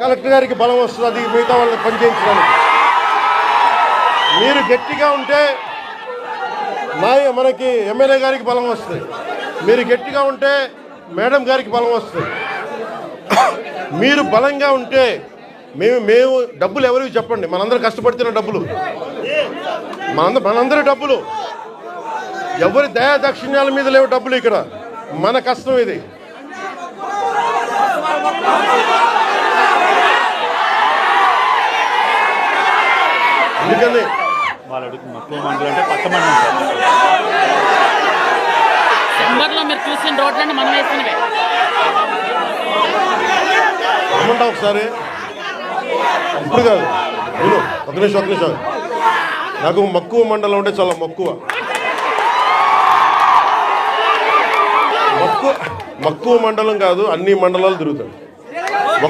Collector గారికి బలం వస్తుంది మిగతా వాళ్ళకి పనిచేయించడానికి మీరు గట్టిగా ఉంటే నాయ మనకి ఎమ్మెల్యే గారికి బలం వస్తుంది. మీరు గట్టిగా ఉంటే మేడం గారికి బలం వస్తుంది. మీరు బలంగా ఉంటే మేము మేము డబ్బులు ఎవరికి చెప్పండి? మనందరూ కష్టపడుతున్న డబ్బులు. మనందరం మనందరి డబ్బులు. ఎవరి దయా దక్షిణాల మీద లేవు డబ్బులు ఇక్కడ. మన కష్టం ఇది. అందుకని వాళ్ళు అడుగుతున్న మక్కువ మండలం అంటే పక్క మండలం సార్. సెప్టెంబర్లో మీరు చూసిన రోడ్లన్నీ మనం వేసినవే రమ్మంటా ఒకసారి? ఇప్పుడు కాదు. విను ఒక నిమిషం ఒక నిమిషం. నాకు మక్కువ మండలం అంటే చాలా మక్కువ. మక్కువ మక్కువ మండలం కాదు అన్ని మండలాలు తిరుగుతాడు